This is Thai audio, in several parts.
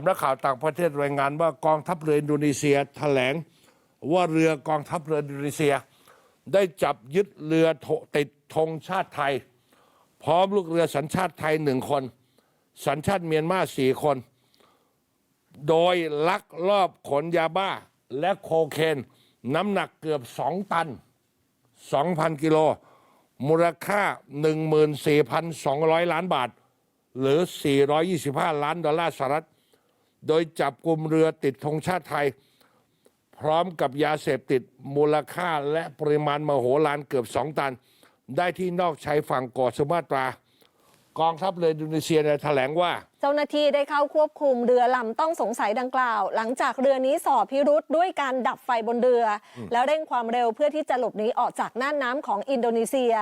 สำนักข่าวต่างประเทศรายงานว่ากองทัพเรืออินโดนีเซียแถลงว่าเรือกองทัพเรืออินโดนีเซีย ได้จับยึดเรือโถติดธงชาติไทย พร้อมลูกเรือสัญชาติไทยหนึ่งคน สัญชาติเมียนมาสี่คน โดยลักลอบขนยาบ้าและโคเคน น้ำหนักเกือบ2ตัน 2,000 กิโล มูลค่า 14,200 ล้านบาท หรือ 425 ล้านดอลลาร์สหรัฐ โดยจับกลุ่มเรือติดธงชาติไทย พร้อมกับยาเสพติดมูลค่าและปริมาณมโหฬารเกือบ2ตัน ได้ที่นอกชายฝั่งเกาะสุมาตรากองทัพเรืออินโดนีเซียเนี่ยแถลงว่า เจ้าหน้าที่ได้เข้าควบคุมเรือลำต้องสงสัยดังกล่าว หลังจากเรือนี้สอบพิรุษด้วยการดับไฟบนเรือ แล้วเร่งความเร็วเพื่อที่จะหลบหนีออกจากน่านน้ำของอินโดนีเซีย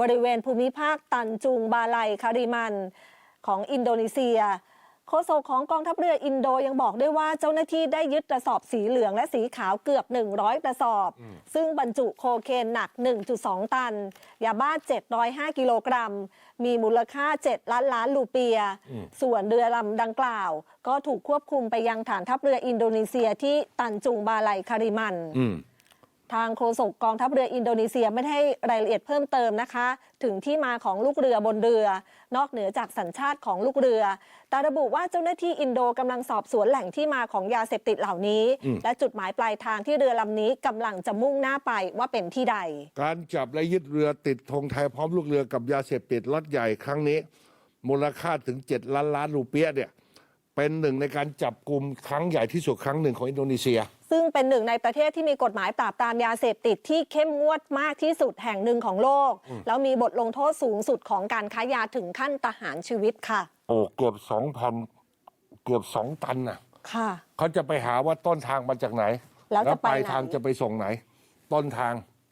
บริเวณภูมิภาคตันจุงบาไลคาริมันของอินโดนีเซีย โฆษกของกองทัพเรืออินโดยังบอกด้วยว่าเจ้าหน้าที่ได้ยึดกระสอบสีเหลืองและสีขาวเกือบ 100 กระสอบ ซึ่งบรรจุโคเคนหนัก 1.2 ตัน ยาบ้า 705 กิโลกรัม มีมูลค่า 7 ล้านล้านลูเปีย ส่วนเรือลำดังกล่าว ก็ถูกควบคุมไปยังฐานทัพเรืออินโดนีเซียที่ตันจุงบาไลคาริมันอืม ทางโฆษกกองทัพเรืออินโดนีเซียไม่ได้ให้รายละเอียดเพิ่มเติมนะคะ ถึงที่มาของลูกเรือบนเรือ นอกเหนือจากสัญชาติของลูกเรือ แต่ระบุว่าเจ้าหน้าที่อินโดกำลังสอบสวนแหล่งที่มาของยาเสพติดเหล่านี้ และจุดหมายปลายทางที่เรือลำนี้กำลังจะมุ่งหน้าไปว่าเป็นที่ใด การจับและยึดเรือติดธงไทยพร้อมลูกเรือกับยาเสพติดล็อตใหญ่ครั้งนี้ มูลค่าถึง 7 ล้านล้านรูเปียเนี่ย เป็นหนึ่งในการจับกลุ่มครั้งใหญ่ที่สุดครั้งหนึ่งของอินโดนีเซีย ซึ่งเป็นหนึ่งในประเทศที่มีกฎหมายปราบปรามยาเสพติดที่เข้มงวดมากที่สุดแห่งหนึ่งของโลก แล้วมีบทลงโทษสูงสุดของการค้ายาถึงขั้นประหารชีวิตค่ะ โอ้เกือบสองพันเกือบสองตันน่ะค่ะ เขาจะไปหาว่าต้นทางมาจากไหน แล้วจะไปปลายไหน ทางจะไปส่งไหน ต้นทาง